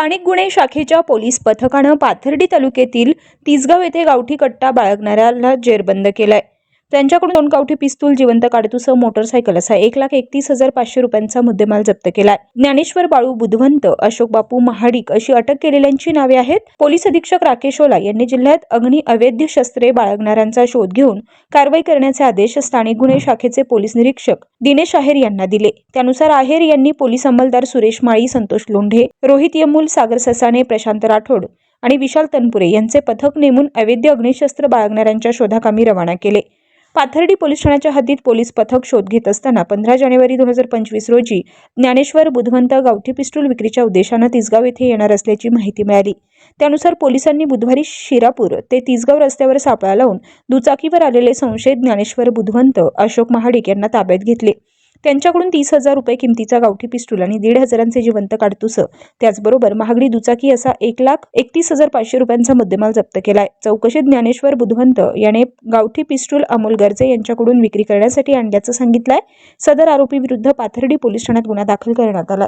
स्थानिक गुन्हे शाखेच्या पोलीस पथकानं पाथर्डी तालुक्यातील तिसगाव येथे गावठी कट्टा बाळगणाऱ्याला जेरबंद केलाय. त्यांच्याकडून दोन कावठी पिस्तूल जिवंत काडतुसह मोटरसायकल असा एक लाख एकतीस हजार पाचशे रुपयांचा मुद्देमाल जप्त केलाय. ज्ञानेश्वर बाळू बुधवंत अशोक बापू महाडिक अशी अटक केलेल्यांची नावे आहेत. पोलीस अधीक्षक राकेश ओला यांनी जिल्ह्यात अग्नी अवैध शस्त्रे बाळगणाऱ्यांचा शोध घेऊन कारवाई करण्याचे आदेश स्थानिक गुन्हे शाखेचे पोलीस निरीक्षक दिनेश आहेर यांना दिले. त्यानुसार आहेर यांनी पोलीस अंमलदार सुरेश माळी संतोष लोंढे रोहित यमूल सागर ससाने प्रशांत राठोड आणि विशाल तनपुरे यांचे पथक नेमून अवैध अग्निशस्त्र बाळगणाऱ्यांच्या शोधाकामी रवाना केले. पाथर्डी पोलीस ठाण्याच्या हद्दीत पोलीस पथक शोध घेत असताना पंधरा जानेवारी दोन हजार पंचवीस रोजी ज्ञानेश्वर बुधवंत गावठी पिस्टूल विक्रीच्या उद्देशानं तिसगाव येथे येणार असल्याची माहिती मिळाली. त्यानुसार पोलिसांनी बुधवारी शिरापूर ते तिसगाव रस्त्यावर सापळा लावून दुचाकीवर आलेले संशयित ज्ञानेश्वर बुधवंत अशोक महाडिक यांना ताब्यात घेतले. त्यांच्याकडून तीस हजार रुपये किमतीचा गावठी पिस्टूल आणि दीड हजारांचे जिवंत काडतुसं. त्याचबरोबर महागडी दुचाकी असा एक लाख एकतीस हजार पाचशे रुपयांचा मुद्देमाल जप्त केलाय. चौकशीत ज्ञानेश्वर बुधवंत याने गावठी पिस्टूल अमोल गर्जे यांच्याकडून विक्री करण्यासाठी आणल्याचं सांगितलंय. सदर आरोपी विरुद्ध पाथर्डी पोलीस ठाण्यात गुन्हा दाखल करण्यात आला.